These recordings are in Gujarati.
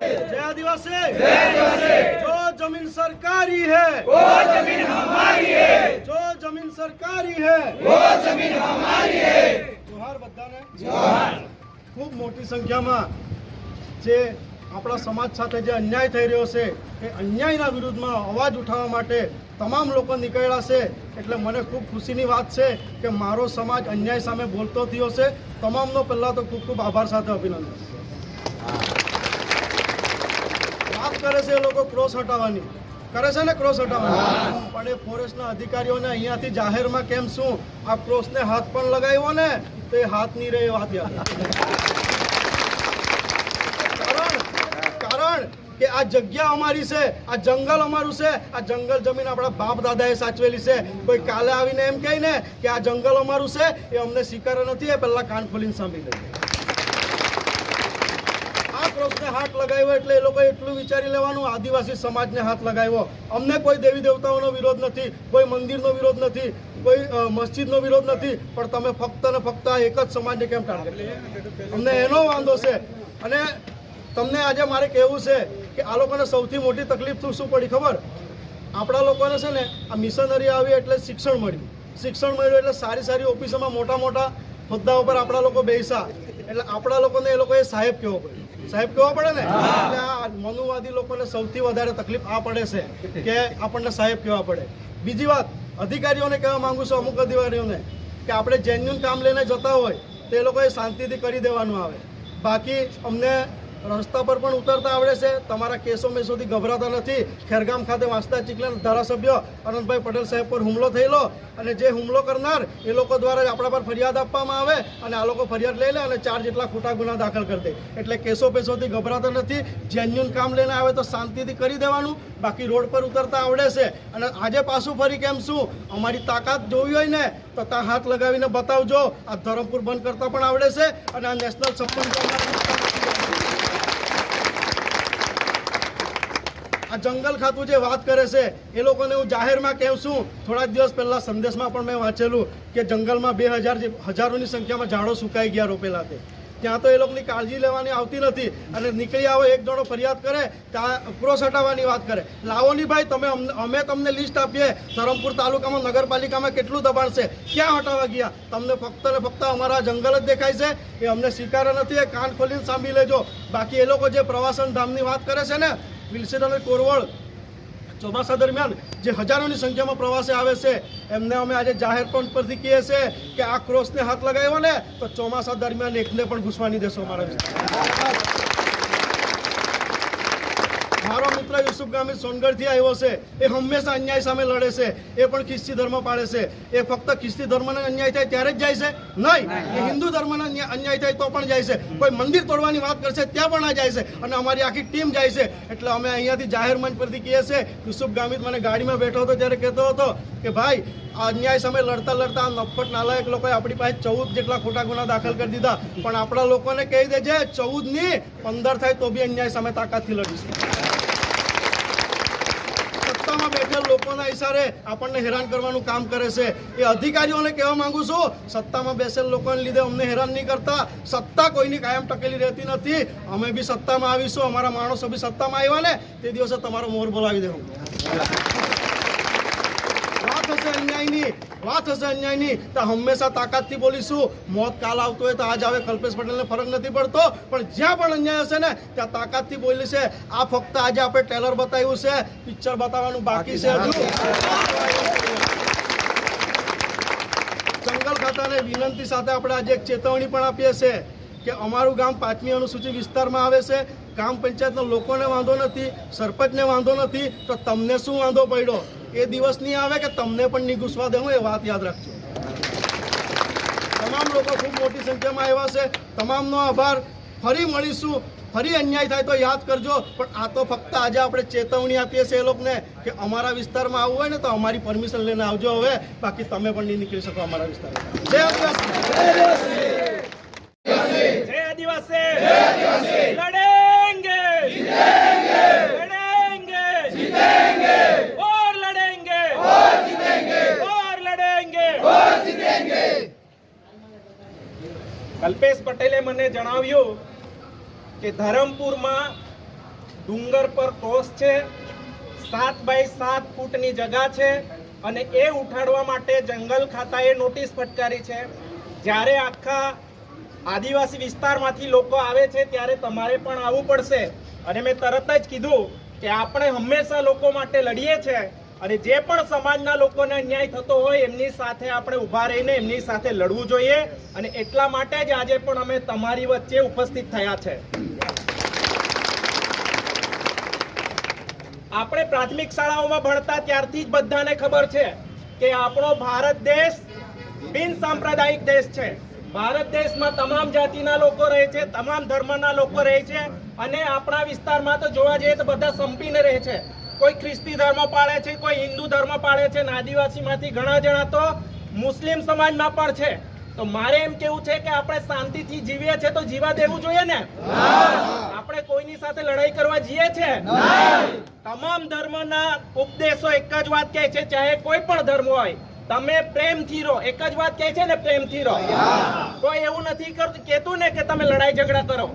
जय आदिवासी। जय आदिवासी जो ज़मीन सरकारी है वो ज़मीन हमारी है जो ज़मीन सरकारी है वो ज़मीन हमारी है जोहार बदाने जोहार खूब मोटी संख्या में जे આપણા સમાજ સાથે જે અન્યાય થઈ રહ્યો છે, એ અન્યાયના વિરુદ્ધમાં અવાજ ઉઠાવવા માટે તમામ લોકો નીકળ્યા છે. એટલે મને ખૂબ ખુશીની વાત છે કે મારો સમાજ અન્યાય સામે બોલતો થયો છે. તમામનો પહેલાં તો ખૂબ ખૂબ આભાર સાથે અભિનંદન. વાત કરે છે એ લોકો ક્રોસ હટાવવાની. કરે છે ને ક્રોસ હટાવવાની? પણ એ ફોરેસ્ટના અધિકારીઓને અહીંયાથી જાહેરમાં કેમ શું? આ ક્રોસને હાથ પણ લગાવ્યો ને, તો એ હાથ નહીં રહે વાત યાદ રાખજો. કારણ કારણ કે આ જગ્યા અમારી છે, આ જંગલ અમારું છે, આ જંગલ જમીન આપણા બાપ દાદાએ સાચવેલી છે. કોઈ કાલે આવીને એમ કહે ને કે આ જંગલ અમારું છે, એ અમને સ્વીકારે નથી, એ પહેલાં કાન ખોલીને સાંભળી લઈએ આ ક્રોસને હાથ લગાવ્યો એટલે એ લોકોએ એટલું વિચારી લેવાનું, આદિવાસી સમાજને હાથ લગાવ્યો. અમને કોઈ દેવી દેવતાઓનો વિરોધ નથી, કોઈ મંદિરનો વિરોધ નથી, કોઈ મસ્જિદનો વિરોધ નથી, પણ તમે ફક્ત ને ફક્ત એક જ સમાજને કેમ ટાર્ગેટ અમને એનો વાંધો છે. અને તમને આજે મારે કહેવું છે કે આ લોકોને સૌથી મોટી તકલીફ શું પડી ખબર? આપણા લોકોને છે ને આ મિશનરી આવી એટલે શિક્ષણ મળ્યું. શિક્ષણ મળ્યું એટલે સારી સારી ઓફિસોમાં મોટા મોટા હોદ્દા ઉપર આપણા લોકો બેસા એટલે આપણા લોકોને એ લોકોએ સાહેબ કહેવો પડે સાહેબ કહેવો પડે ને? એટલે આ મનુવાદી લોકોને સૌથી વધારે તકલીફ આ પડે છે કે આપણને સાહેબ કહેવા પડે. બીજી વાત અધિકારીઓને કહેવા માંગુ છું અમુક અધિકારીઓને કે આપણે જેન્યુન કામ લઈને જતા હોય તો એ લોકોએ શાંતિથી કરી દેવાનું આવે. બાકી અમને રસ્તા પર પણ ઉતરતા આવડે છે. તમારા કેસો મેસોથી ગભરાતા નથી. ખેરગામ ખાતે વાંસદા ચીકલા ધારાસભ્ય અનંતભાઈ પટેલ સાહેબ પર હુમલો થયેલો અને જે હુમલો કરનાર એ લોકો દ્વારા આપણા પર ફરિયાદ આપવામાં આવે અને આ લોકો ફરિયાદ લઈ લે અને ચાર જેટલા ખોટા ગુના દાખલ કરી દે. એટલે કેસો પેસોથી ગભરાતા નથી. જેન્યુન કામ લઈને આવે તો શાંતિથી કરી દેવાનું. બાકી રોડ પર ઉતરતા આવડે છે. અને આજે પાછું ફરી કેમ શું? અમારી તાકાત જોવી હોય ને, તો ત્યાં હાથ લગાવીને બતાવજો. આ ધરમપુર બંધ કરતા પણ આવડે છે અને આ નેશનલ સપ્તમ આ જંગલ ખાતું જે વાત કરે છે, એ લોકોને હું જાહેરમાં કહું છું, થોડા દિવસ પહેલાં સંદેશમાં પણ મેં વાંચેલું કે જંગલમાં બે હજાર હજારોની સંખ્યામાં ઝાડો સુકાઈ ગયા રોપેલા તે. ત્યાં તો એ લોકોની કાળજી લેવાની આવતી નથી અને નીકળી આવો, એક જણો ફરિયાદ કરે, ત્યાં ક્રોસ હટાવવાની વાત કરે. લાવોની ભાઈ, તમે અમે તમને લિસ્ટ આપીએ, ધરમપુર તાલુકામાં, નગરપાલિકામાં કેટલું દબાણ છે? ક્યાં હટાવવા ગયા? તમને ફક્ત ને ફક્ત અમારા જંગલ જ દેખાય છે, એ અમને સ્વીકાર નથી, એ કાન ખોલીને સાંભળી લેજો. બાકી એ લોકો જે પ્રવાસન ધામની વાત કરે છે ને વિલસન અને કોરવળ ચોમાસા દરમિયાન જે હજારોની સંખ્યામાં પ્રવાસે આવે છે, એમને અમે આજે જાહેર પણ પરથી કહીએ છીએ કે આ ક્રોસને હાથ લગાવ્યો ને, તો ચોમાસા દરમિયાન એકને પણ ઘૂસવાની દેશો અમારા. મારો મિત્ર યુસુફ ગામી સોનગઢથી આવ્યો છે. એ હંમેશા અન્યાય સામે લડે છે. એ પણ ખ્રિસ્તી ધર્મ પાડે છે. એ ફક્ત ખ્રિસ્તી ધર્મને અન્યાય થાય ત્યારે જ જાય છે? નહીં. એ હિન્દુ ધર્મને અન્યાય થાય તો પણ જાય છે. કોઈ મંદિર તોડવાની વાત કરશે ત્યાં પણ આ જાય છે. અને અમારી આખી ટીમ જાય છે. એટલે અમે અહીંયાથી જાહેર મંચ પરથી કહીએ છીએ. યુસુફ ગામિત મને ગાડીમાં બેઠો હતો ત્યારે કહેતો હતો કે ભાઈ આ અન્યાય સામે લડતા લડતા આ નફટ નાલાયક લોકોએ આપણી પાસે ચૌદ જેટલા ખોટા ગુના દાખલ કરી દીધા. પણ આપણા લોકોને કહી દેજે ચૌદની પંદર થાય તો બી અન્યાય સામે તાકાતથી લડીશું. સત્તામાં બેઠેલ લોકોના ઈશારે આપણને હેરાન કરવાનું કામ કરે છે. એ અધિકારીઓને કહેવા માંગુ છું, સત્તામાં બેસેલ લોકોને લીધે અમને હેરાન નહીં કરતા. સત્તા કોઈની કાયમ ટકેલી રહેતી નથી. અમે બી સત્તામાં આવીશું, અમારા માણસો બી સત્તામાં આવ્યા ને તે દિવસે તમારો મોર બોલાવી દેવું. મોત કાલ આવતો હોય તો આજ આવે, કલ્પેશ પટેલને ફરક નથી પડતો. પણ જ્યાં પણ અન્યાય હશે ને, ત્યાં તાકાતથી બોલી છે આ ફક્ત આજે આપણે ટેલર બતાવ્યું છે. પિક્ચર બતાવવાનું બાકી છે જંગલ ખાતાને વિનંતી સાથે આપણે આજે એક ચેતવણી પણ આપીએ છીએ કે અમારું ગામ પાંચમી અનુસૂચિત વિસ્તારમાં આવે છે. ગ્રામ પંચાયતના લોકોને વાંધો નથી, સરપંચને વાંધો નથી, તો તમને શું વાંધો પડ્યો? એ દિવસ નહીં આવે કે તમને પણ નહીં ઘૂસવા દે એ વાત યાદ રાખજો. તમામ લોકો ખૂબ મોટી સંખ્યામાં આવ્યા છે. તમામનો આભાર. ફરી મળીશું. ફરી અન્યાય થાય તો યાદ કરજો. પણ આ તો ફક્ત આજે આપણે ચેતવણી આપીએ છીએ એ લોકોને કે અમારા વિસ્તારમાં આવવું હોય ને તો અમારી પરમિશન લઈને આવજો હવે. બાકી તમે પણ નહીં નીકળી શકો અમારા વિસ્તાર જય આદિવાસી. જય આદિવાસી. જય આદિવાસી. કલ્પેશ પટેલે મને જણાવ્યું કે ધરમપુરમાં ડુંગર પર કોસ છે, સાત બાય સાત ફૂટની જગા છે અને એ ઉઠાડવા માટે જંગલ ખાતાએ નોટિસ ફટકારી છે. જ્યારે આખા આદિવાસી વિસ્તારમાંથી લોકો આવે છે ત્યારે તમારે પણ આવવું પડશે. અને મેં તરત જ કીધું કે આપણે હંમેશા લોકો માટે લડીએ છીએ. અને જે પણ સમાજના લોકોને અન્યાય થતો હોય, એમની સાથે આપણે ઊભા રહીને એમની સાથે લડવું જોઈએ. અને એટલા માટે જ આજે પણ અમે તમારી વચ્ચે ઉપસ્થિત થયા છે. આપણે પ્રાથમિક શાળાઓમાં ભણતા ત્યારથી જ બધાને ખબર છે કે આપણો ભારત દેશ બિન સાંપ્રદાયિક દેશ છે. ભારત દેશમાં તમામ જાતિના લોકો રહે છે, તમામ ધર્મના લોકો રહે છે. અને આપણા વિસ્તારમાં તો જોવા જઈએ તો બધા સંપીને રહે છે. કોઈ ખ્રિસ્તી ધર્મ પાળે છે કોઈ હિન્દુ ધર્મ પાળે છે અને આદિવાસીમાંથી ઘણા જણા તો મુસ્લિમ સમાજમાં પણ છે. તો મારે એમ કેવું છે કે આપણે શાંતિથી જીવીએ છીએ તો જીવા દેવું જોઈએ ને? આપણે કોઈની સાથે લડાઈ કરવા જઈએ છે? તમામ ધર્મના ઉપદેશો એક જ વાત કહે છે ચાહે કોઈ પણ ધર્મ હોય. તમે પ્રેમથી રહો એક જ વાત કહે છે ને પ્રેમથી રહો. કોઈ એવું નથી કરતું કેતું ને કે તમે લડાઈ ઝઘડા કરો.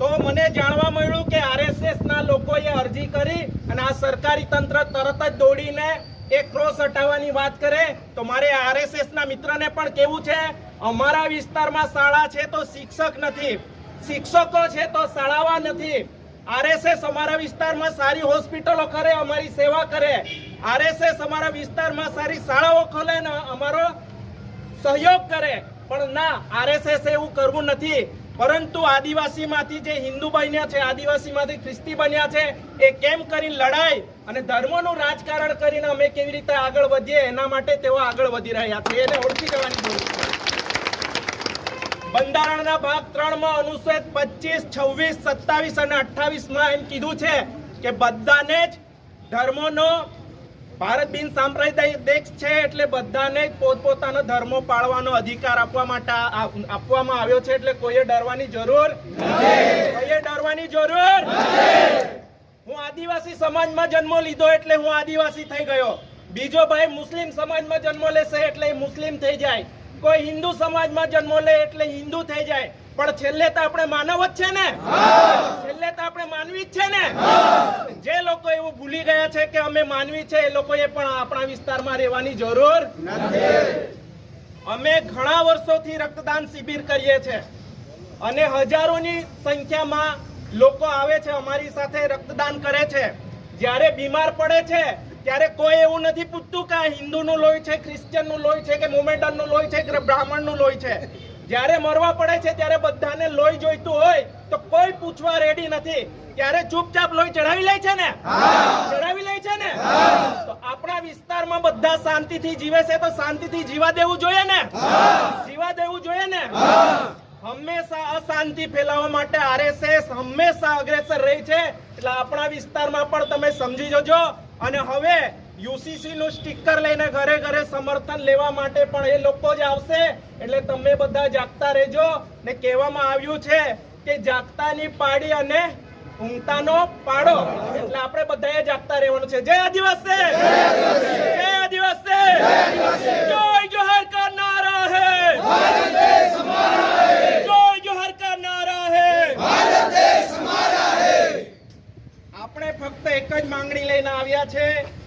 તો મને જાણવા મળ્યું કે આરએસએસ ના લોકોએ અરજી કરી અને આ સરકારી તંત્ર તરત જ દોડીને એક ક્રોસ હટાવવાની વાત કરે. તો મારે આરએસએસ ના મિત્રને પણ કેવું છે? અમારા વિસ્તારમાં શાળા છે તો શિક્ષક નથી. શિક્ષકો છે તો શાળાવા નથી. આરએસએસ અમારા વિસ્તારમાં સારી હોસ્પિટલો કરે, અમારી સેવા કરે. આરએસએસ અમારા વિસ્તારમાં સારી શાળાઓ ખોલે અમારો સહયોગ કરે. પણ ના, આરએસએસ એવું કરવું નથી. પરંતુ આદિવાસીમાંથી જે હિન્દુ બન્યા છે, આદિવાસીમાંથી ખ્રિસ્તી બન્યા છે, એ કેમ કરીને લડાઈ અને ધર્મનું રાજકારણ કરીને અમે કેવી રીતે આગળ વધીએ, એના માટે તેઓ આગળ વધી રહ્યા છે. એને ઓળખી જવાની જરૂર છે. બંધારણના ભાગ ત્રણમાં અનુચ્છેદ પચીસ, છવ્વીસ, સત્તાવીસ અને અઠ્ઠાવીસમાં એમ કીધું છે કે બધાને જ ધર્મોનો ભારત બિન સાંપ્રદાયિક દેશ છે એટલે બધાને પોતપોતાનો ધર્મો પાળવાનો અધિકાર આપવા માટે આપવામાં આવ્યો છે એટલે કોઈએ ડરવાની જરૂર કોઈએ ડરવાની જરૂર હું આદિવાસી સમાજમાં જન્મ લીધો એટલે હું આદિવાસી થઈ ગયો. બીજો ભાઈ મુસ્લિમ સમાજમાં જન્મ લેશે એટલે મુસ્લિમ થઈ જાય. કોઈ હિન્દુ સમાજમાં જન્મ લે એટલે હિન્દુ થઈ જાય. પણ છેલ્લે તો આપણે માનવ જ છે ને? છેલ્લે તો આપણે માનવી જ છે ને? લોકો એવું ભૂલી ગયા છે કે અમે માનવી છે, એ લોકોએ પણ આપણા વિસ્તારમાં રહેવાની જરૂર અમે ઘણા વર્ષોથી રક્તદાન શિબિર કરીએ છીએ અને હજારોની સંખ્યામાં લોકો આવે છે, અમારી સાથે રક્તદાન કરે છે. જ્યારે બીમાર પડે છે, ત્યારે કોઈ એવું નથી પૂછતું કે આ હિન્દુનું લોહી છે ક્રિશ્ચિયનનું લોહી છે, કે મોમેડનનું લોહી છે, કે બ્રાહ્મણનું લોહી છે. જ્યારે મરવા પડે છે, ત્યારે બધાને લોહી જોઈતું હોય, તો કોઈ પૂછવા રેડી નથી. ત્યારે ચૂપચાપ લોહી ચડાવી લે છે ને? ચડાવી લે છે ને? તો આપણા વિસ્તારમાં બધા શાંતિથી જીવે છે તો શાંતિથી જીવા દેવું જોઈએ ને? જીવા દેવું જોઈએ ને? હંમેશા અશાંતિ ફેલાવવા માટે આરએસએસ હંમેશા અગ્રેસર રહી છે. એટલે આપણા વિસ્તારમાં પણ તમે સમજી જજો. અને હવે યુસીસી નું સ્ટીકર લઈને ઘરે ઘરે સમર્થન લેવા માટે પણ એ લોકો જ આવશે. એટલે તમે બધા જાગતા રહેજો. ને કહેવામાં આવ્યું છે કે જાગતાની પાડી અને ઊંઘતાનો પાડો. એટલે આપણે બધાએ જાગતા રહેવાનું છે. જય આદિવાસી! જય આદિવાસી! જય જોહર કા નારા હે! જય જોહર કા નારા હે! આપણે ફક્ત એક જ માંગણી લઈને આવ્યા છે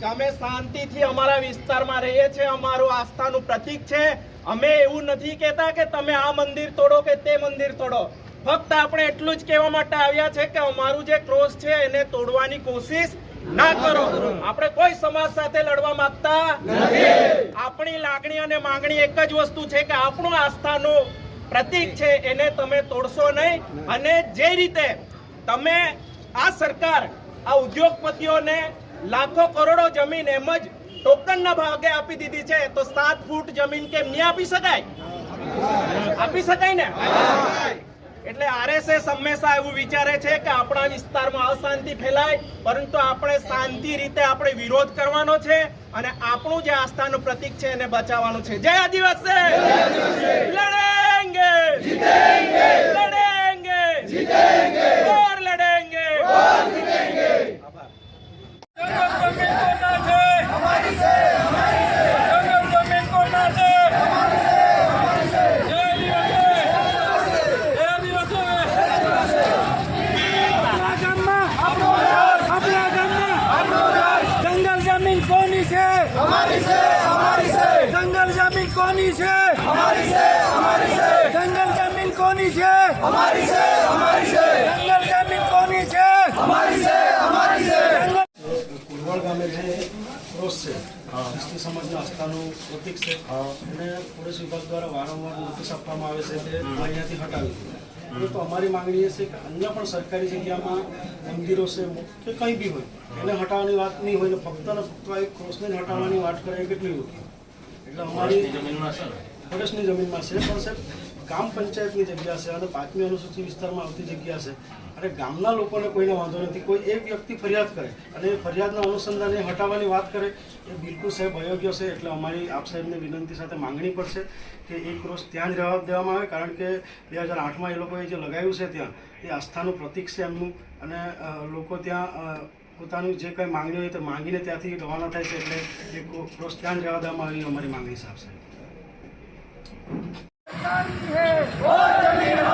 કે અમે શાંતિથી અમારા વિસ્તારમાં રહીએ છીએ. અમારું આસ્થાનું પ્રતીક છે. અમે એવું નથી કહેતા કે તમે આ મંદિર તોડો કે તે મંદિર તોડો. ફક્ત આપણે એટલું જ કહેવા માટે આવ્યા છે કે અમારું જે ક્રોસ છે એને તોડવાની કોશિશ ના કરો. આપણે કોઈ સમાજ સાથે લડવા માંગતા આપણી લાગણી અને માંગણી એક જ વસ્તુ છે કે આપણું આસ્થાનો પ્રતીક છે એને તમે તોડશો નહીં. અને જે રીતે તમે આ સરકાર, આ ઉદ્યોગપતિઓને લાખો કરોડો જમીન એમ જ ટોકનના ભાગે આપી દીધી છે, તો સાત ફૂટ જમીન કેમ નહીં આપી શકાય? આપી શકાય ને? આરએસએસ હંમેશા એવું વિચારે છે કે આપણા વિસ્તારમાં અશાંતિ ફેલાય, પરંતુ આપણે શાંતિ રીતે આપણે વિરોધ કરવાનો છે અને આપણું જે આસ્થાનું પ્રતીક છે એને બચાવવાનું છે. જય આદિવાસી! લડેંગે! લડેંગે! और અમારી છે અમારી છે. જંગલ જમીન કોની છે? અમારી છે અમારી છે. કુરવાડ ગામે જે ક્રોસ છે ખ્રિસ્તી સમાજના આસ્થાનું પ્રતીક છે અને પોલીસ વિભાગ દ્વારા વારંવાર નોટિસ આપવામાં આવે છે કે અહીંયાથી હટાવી. તો અમારી માંગણી એ છે કે અન્ય પણ સરકારી જગ્યામાં મંદિરો છે કે કંઈ બી હોય એને હટાવવાની વાત નહીં હોય ને ફક્ત ને ફક્ત એક ક્રોસને હટાવવાની વાત કરે કેટલી હોય એટલે અમારી ફોરેસ્ટની જમીનમાં છે પણ સાહેબ ગ્રામ પંચાયતની જગ્યા છે અને પાંચમી અનુસૂચિત વિસ્તારમાં આવતી જગ્યા છે. અને ગામના લોકોને કોઈને વાંધો નથી. કોઈ એક વ્યક્તિ ફરિયાદ કરે અને એ ફરિયાદના અનુસંધાને હટાવવાની વાત કરે, એ બિલકુલ સાહેબ અયોગ્ય છે. એટલે અમારી આપ સાહેબને વિનંતી સાથે માંગણી પડશે કે એ ક્રોસ ત્યાં જ રહેવા દેવામાં આવે, કારણ કે બે હજાર આઠમાં એ લોકોએ જે લગાવ્યું છે ત્યાં, એ આસ્થાનું પ્રતિક છે એમનું. અને લોકો ત્યાં પોતાનું જે કંઈ માંગણી હોય તે માંગીને ત્યાંથી રવાના થાય છે. એટલે એ ક્રોસ ત્યાં જ રહેવા દેવામાં આવે અમારી માંગણી છે આપ સાહેબ